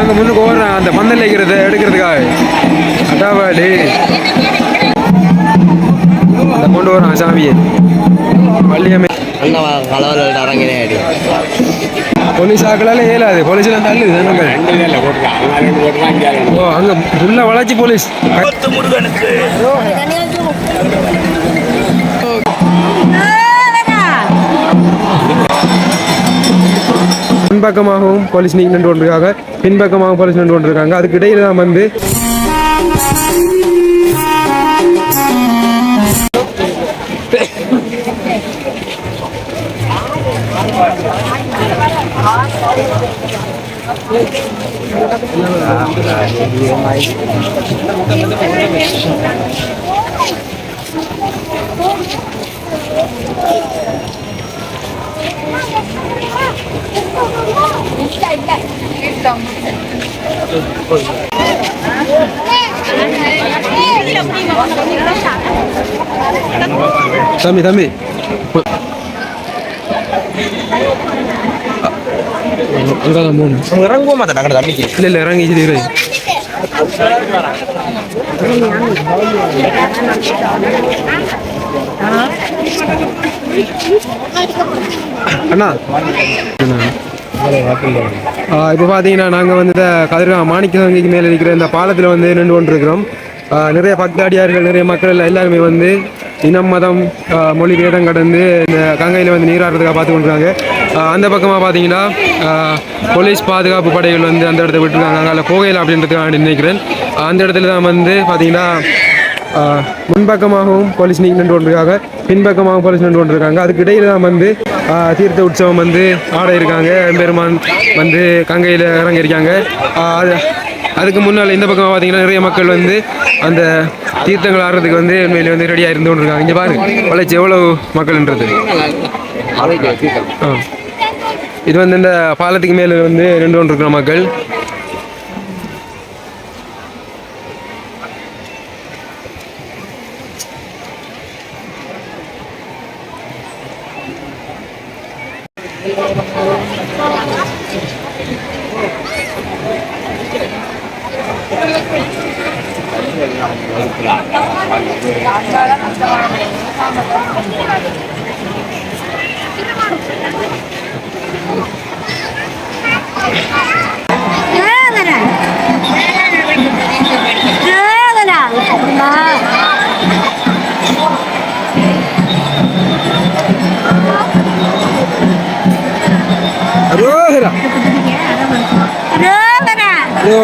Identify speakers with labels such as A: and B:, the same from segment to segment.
A: அங்கே முன்னுக்கு ஓடுறேன் அந்த பந்தல் வைக்கிறது எடுக்கிறதுக்காக. அட்டாவாடி அந்த கொண்டு வரான் சாமியை. வள்ளியம்மை
B: அடி
A: போலீஸ் ஆக்களால ஏலாது போலீஸ்ல தள்ளுது ஓ அங்க உள்ள வளர்ச்சி போலீஸ். பின்பக்கமாகவும் போலீஸ் நீங்க நின்று கொண்டிருக்காங்க பின்பக்கமாகவும் போலீஸ் நின்று கொண்டிருக்காங்க அதுக்கு இடையில தான் வந்து தம்பி தம்பி. அங்கதான் போகணும்
B: இறங்குவோம் மாட்டா கடை தம்பிக்கு
A: இல்லை இல்லை இறங்கி இருக்கிறேன் அண்ணா. இப்போ பார்த்தீங்கன்னா நாங்கள் வந்து இந்த கதிரா மாணிக்க மேலே இருக்கிற இந்த பாலத்தில் வந்து நின்று கொண்டிருக்கிறோம். நிறைய பக்தாடியார்கள் நிறைய மக்கள் எல்லாம் எல்லாருமே வந்து இனம் மதம் மொழி வேதம் கடந்து இந்த கங்கையில் வந்து நீராடுறதுக்காக பார்த்து கொண்டிருக்காங்க. அந்த பக்கமாக பார்த்தீங்கன்னா போலீஸ் பாதுகாப்பு படைகள் வந்து அந்த இடத்த விட்டுருக்காங்க. அங்கே கோகையில் அப்படின்றதுக்காக நினைக்கிறேன் அந்த இடத்துல தான் வந்து பார்த்தீங்கன்னா முன்பக்கமாகவும் போலீஸ் நின்று கொண்டிருக்காங்க. பின்பக்கமாகவும் போலீஸ் நின்று கொண்டிருக்காங்க. அதுக்கு இடையில தான் வந்து தீர்த்த உற்சவம் வந்து ஆட இருக்காங்க. பெருமான் வந்து கங்கையில் இறங்கியிருக்காங்க. அது அதுக்கு முன்னால் இந்த பக்கம் பார்த்தீங்கன்னா நிறைய மக்கள் வந்து அந்த தீர்த்தங்கள் ஆடுறதுக்கு வந்து உண்மையிலே வந்து ரெடியாக இருந்து கொண்டிருக்காங்க. இங்கே பாருங்க வளர்ச்சி எவ்வளோ மக்கள்ன்றது. ஆ. இது வந்து இந்த பாலத்துக்கு மேலே வந்து நின்று கொண்டிருக்கிற மக்கள்.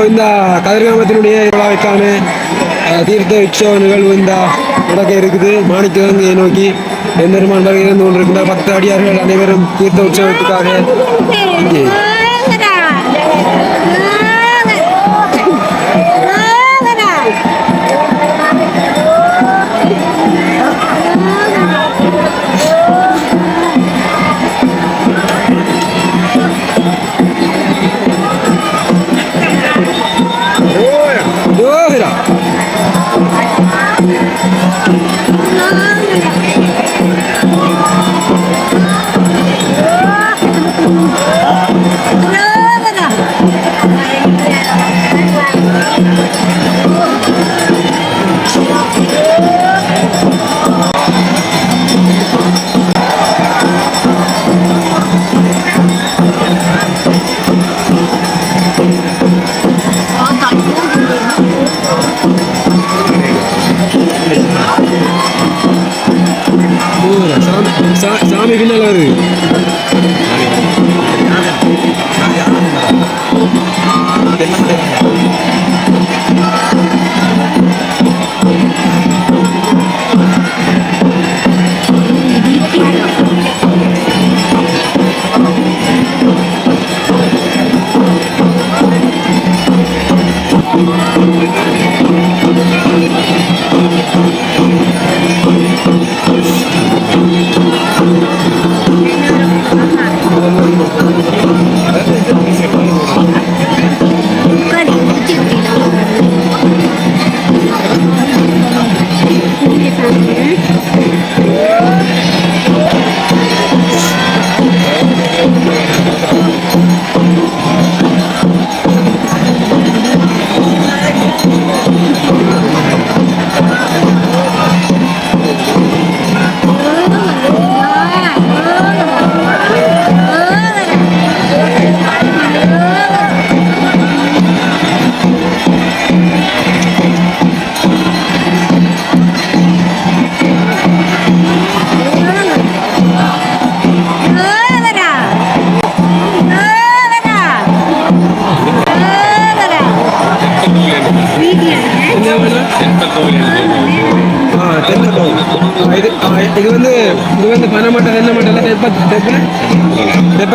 A: இந்த கதிர்காமத்தினுடைய விழாவிற்கான தீர்த்த உற்சவ நிகழ்வு இந்த நடக்க இருக்குது. மாணிக்கங்கை நோக்கி எம்பெருமான் வருகை இருந்து கொண்டிருக்கின்ற பத்து அடியார்கள் அனைவரும் தீர்த்த உற்சவத்துக்காக இங்கே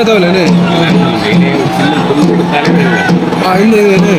A: தெப்பத்தோல் ஆ இந்த இது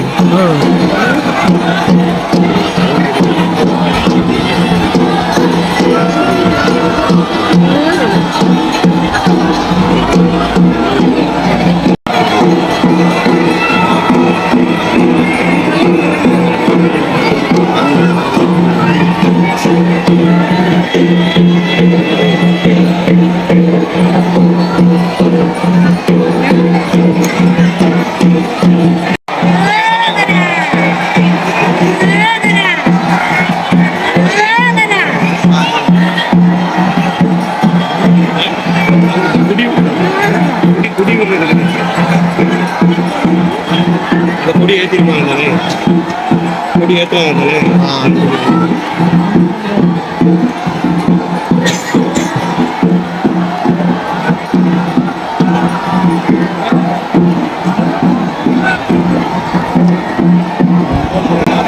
C: கொடி ஏற்றுவாங்க தானே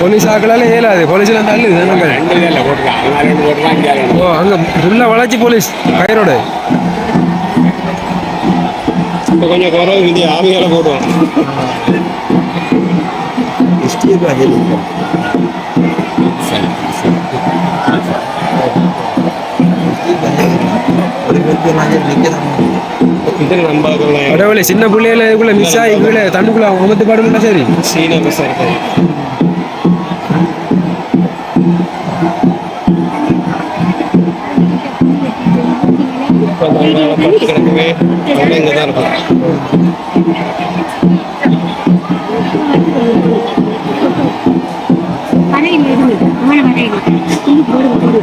A: போலீஸ் ஆக்களால இயலாது. போலீஸ்ல
C: போட்டுருக்கான் இங்கே ரெண்டு.
A: ஓ அங்க ஃபுல்லா வளர்ச்சி போலீஸ். கயிறோட.
C: இப்போ கொஞ்சம் குறவு இது ஆவியால போடுவோம்
A: கடவுளே சின்ன பிள்ளையில இதுக்குள்ள மிஸ் ஆகி கீழே தண்ணுக்குள்ள அமர்த்து பாடுமுன்னா சரி.
C: சீன மிஸ் ஆகி கிடக்கவே இங்கே தான் இருக்கும்.
D: இருந்து அவன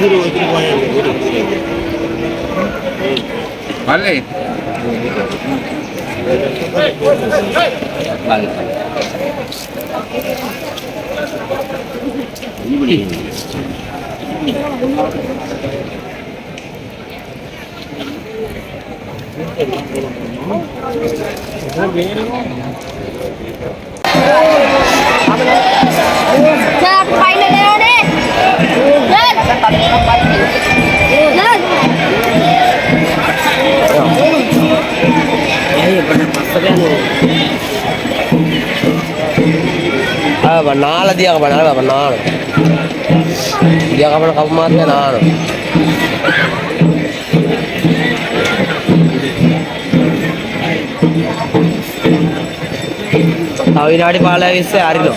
C: வீடு ஒதுக்கிட்டு போய் வீடு
D: Chad,
B: பண்ணால தியாக
D: பண்ணால
B: பண்ணாலும் தியாக பண்ண கப்பமாத்தே நானும் අවිනාඩි පාලෑ විස්සේ අරිලෝ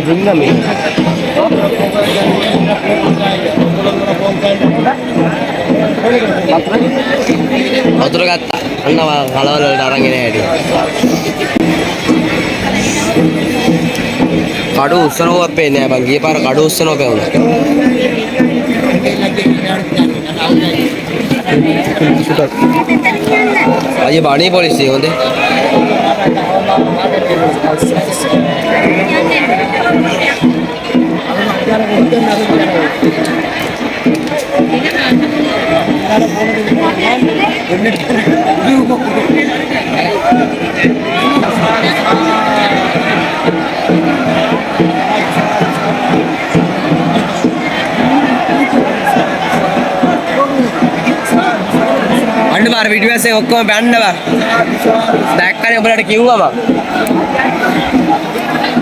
B: జింగమి പത്രകത്ത അണ്ണ വളവലോട്ട് ഇറങ്ങിനായിട്ട് കടു ഉത്സവപ്പ തന്നെ ഭംഗിയപ്പാറ കടു ഉത്സവപ്പ ഉണ്ട് അയ്യ പണി പോലീസ് ചെയ്യുന്നത് බාර පිටිපස්සේ ඔක්කොම බැන්නවා දැක්කනේ ඔබලට කිව්වම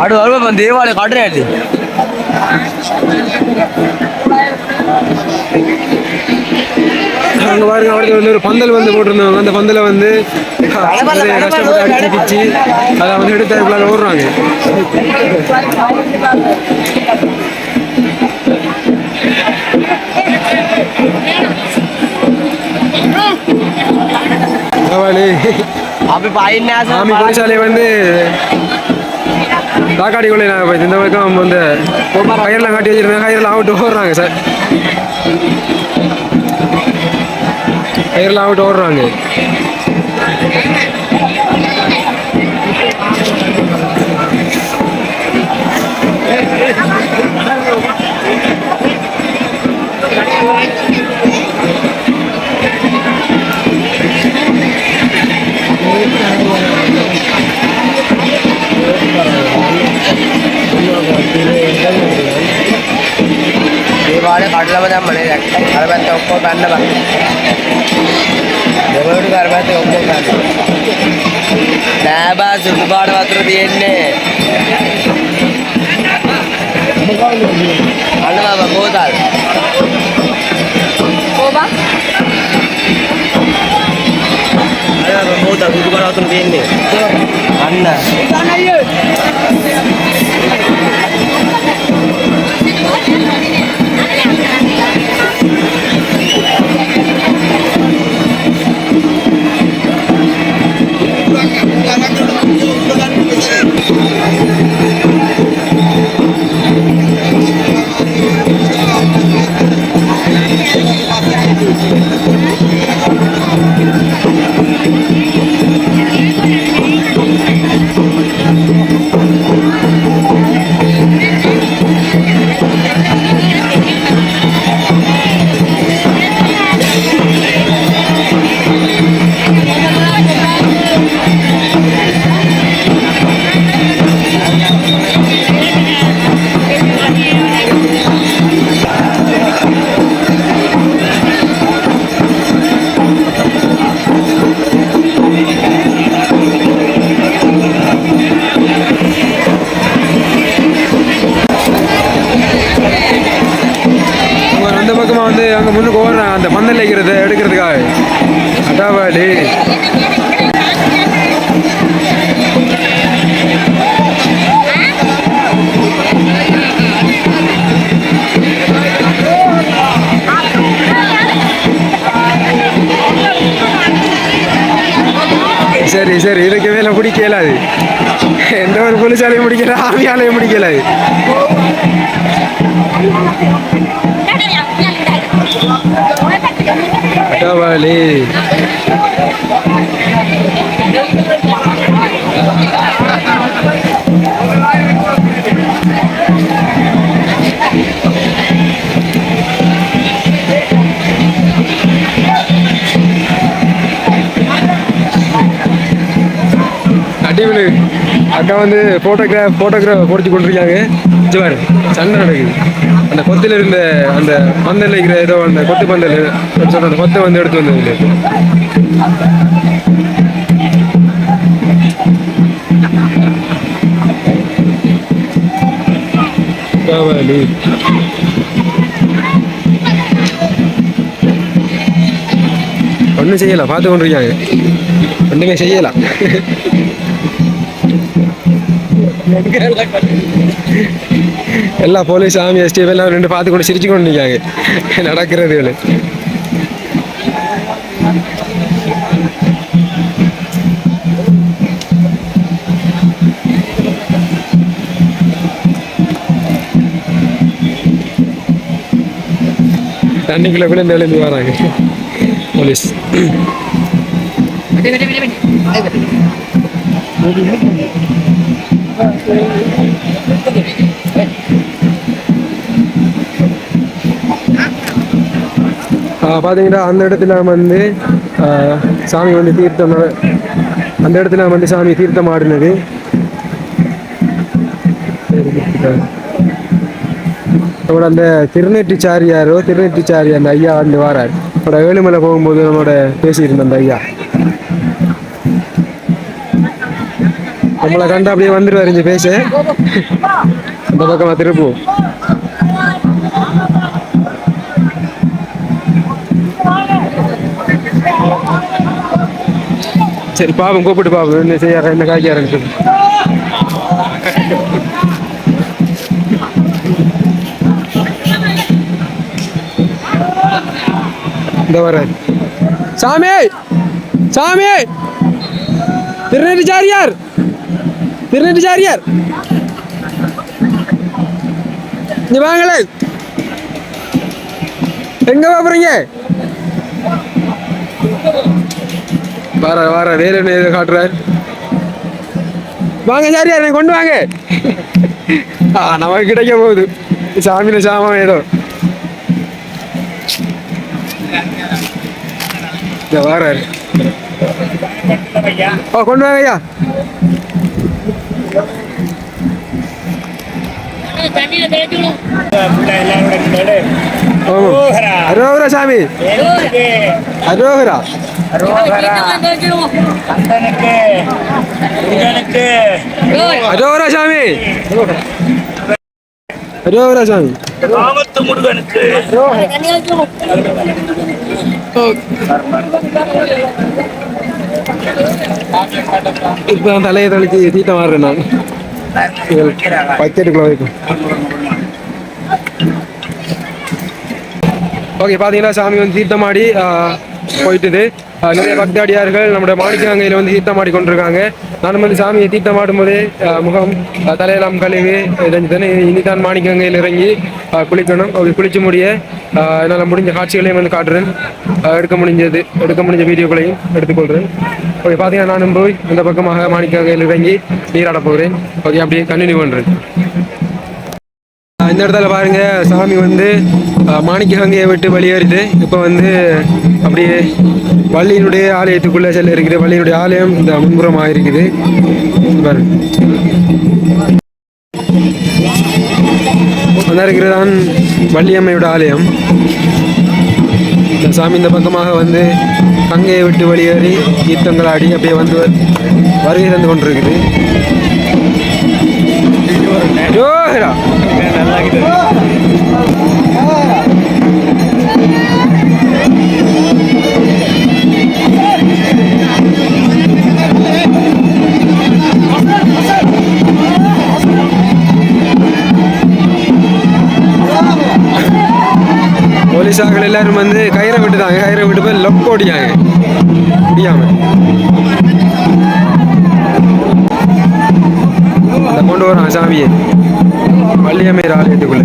B: අඩු අරුව මන් දේවාලේ කඩන ඇති
A: அங்க பாருங்க அவருக்கு வந்து ஒரு பந்தல் வந்து போட்டிருந்தாங்க அந்த பந்தலை வந்து நிறைய கஷ்டப்பட்டு அடிச்சு பிச்சு அதை வந்து எடுத்து அதுக்குள்ள ஓடுறாங்க அவனு
B: அப்படி பையனா
A: சாமி பரிசாலை வந்து தாக்காடிக்குள்ளே நாங்கள் இந்த பக்கம் வந்து கயிறெலாம் காட்டி வச்சுருந்தாங்க. கயிறெலாம் அவுட்டு ஓடுறாங்க சார். கயிறெலாம் அவுட்டு ஓடுறாங்க.
B: Thank you. గర్భంత ఒక్కో బండ ఎవడు గర్భంత ఒక్కో బండ. డాబా చుట్టుబాటు మాత్రం
A: తీయండి. అన్న బాబా పోతారు. పోబా. అన్న బాబా పోతారు చుట్టుబాటు అవుతుంది తీయండి. అన్న. சரி சரி. இதுக்கு மேலே பிடிக்கலாது எந்த ஒரு போலீஸாலையும் பிடிக்கல ஆமியாலையும் பிடிக்கலாது அட்டவாளி அடிவிழு அக்கா வந்து ஃபோட்டோகிராஃப் ஃபோட்டோகிராஃப் போட்டு கொண்டிருக்காங்க. ஜுவார் சண்டை நடக்குது. அந்த கொத்தில் இருந்த அந்த பந்தல் இருக்கிற ஏதோ அந்த கொத்து பந்தல் சொல்ற அந்த கொத்தை வந்து எடுத்து வந்தது காவலி. ஒன்றும் செய்யலாம் பார்த்து கொண்டிருக்காங்க. ஒன்றுமே செய்யலாம் எல்லா போலீஸ் ஆர்மி எஸ்டிஎஃப் எல்லாம் ரெண்டு பார்த்து கொண்டு சிரிச்சு கொண்டு நிற்காங்க நடக்கிறது தண்ணிக்குள்ள கூட இந்த எழுந்து வராங்க. போலீஸ். பார்த்தீங்கன்னா அந்த இடத்துல வந்து சாமி வந்து தீர்த்தம் அந்த இடத்துல வந்து சாமி தீர்த்தம் ஆடினது. அப்புறம் அந்த திருநெட்டிச்சாரியாரோ திருநெட்டிச்சாரி அந்த ஐயா வந்து வாரார். அப்புறம் ஏழுமலை போகும்போது நம்மளோட பேசியிருந்த அந்த ஐயா. நம்மளை கண்டு அப்படியே வந்துடுவார் இங்க பேச. இந்த பக்கமா திருப்பு. சரி பாவம் கூப்பிட்டு பாவம் என்ன செய்ய என்ன காய்க்க ஆரம்பிச்சது இந்த வர. சாமி! சாமி! திருநெட்டிச்சாரியார் திருநெட்டிச்சாரியார் இங்க வாங்களே. எங்க போறீங்க? வர வர வேற என்ன காட்டுறார் வாங்க சாரியார் என்னை கொண்டு வாங்க. ஆ நமக்கு கிடைக்க போகுது. சாமியில சாமம் ஏதோ வாராரு ஓ கொண்டு வாங்க ஐயா. அரோகரா சாமி அரோகரா. அரோகரா சாமி அரோகரா சாமி இப்ப தலையை தொலைச்சி சீட்டை மாறுறேன் நான். பக்கெட்டுக்குள்ள வைக்கும். ஓகே பார்த்தீங்கன்னா சாமி வந்து தீர்த்தமாடி போயிட்டுது. நிறைய பக்தாடியார்கள் நம்முடைய மாணிக்கங்கையில் வந்து தீர்த்தமாடி கொண்டிருக்காங்க நானும் வந்து சாமியை தீர்த்தமாடும் போதே முகம் தலையெல்லாம் கழுவி இறஞ்சிதானே இனிதான் மாணிக்கங்கையில் இறங்கி குளிக்கணும். அப்படி குளிச்சு முடிய என்னால் முடிஞ்ச காட்சிகளையும் வந்து காட்டுறேன். எடுக்க முடிஞ்சது எடுக்க முடிஞ்ச வீடியோக்களையும் எடுத்துக்கொள்கிறேன் அப்படி பார்த்தீங்கன்னா நானும் போய் இந்த பக்கமாக மாணிக்கங்கையில் இறங்கி நீராட போகிறேன். ஓகே அப்படியே கண்டினியூ பண்ணுறேன் இந்த இடத்துல பாருங்க சாமி வந்து மாணிக்க கங்கையை விட்டு வெளியேறுது இப்போ வந்து அப்படியே வள்ளியினுடைய ஆலயத்துக்குள்ளே செல்ல இருக்குது வள்ளியினுடைய ஆலயம் இந்த முன்புறமாக இருக்குது பாருங்க. அந்த இருக்கிறதான் வள்ளியம்மையோட ஆலயம். இந்த சாமி இந்த பக்கமாக வந்து கங்கையை விட்டு வெளியேறி தீர்த்தங்கள் ஆடி அப்படியே வந்து வருகை தந்து கொண்டிருக்குது. ஜோஹரா போலீஸார்கள் எல்லாரும் வந்து கயிறை விட்டுட்டாங்க கயிறை விட்டு போய் லொக் ஓடியாங்க முடியாம. கொண்டு வரான் சாமியை வள்ளியம்மையர் ஆலயத்துக்குள்ள.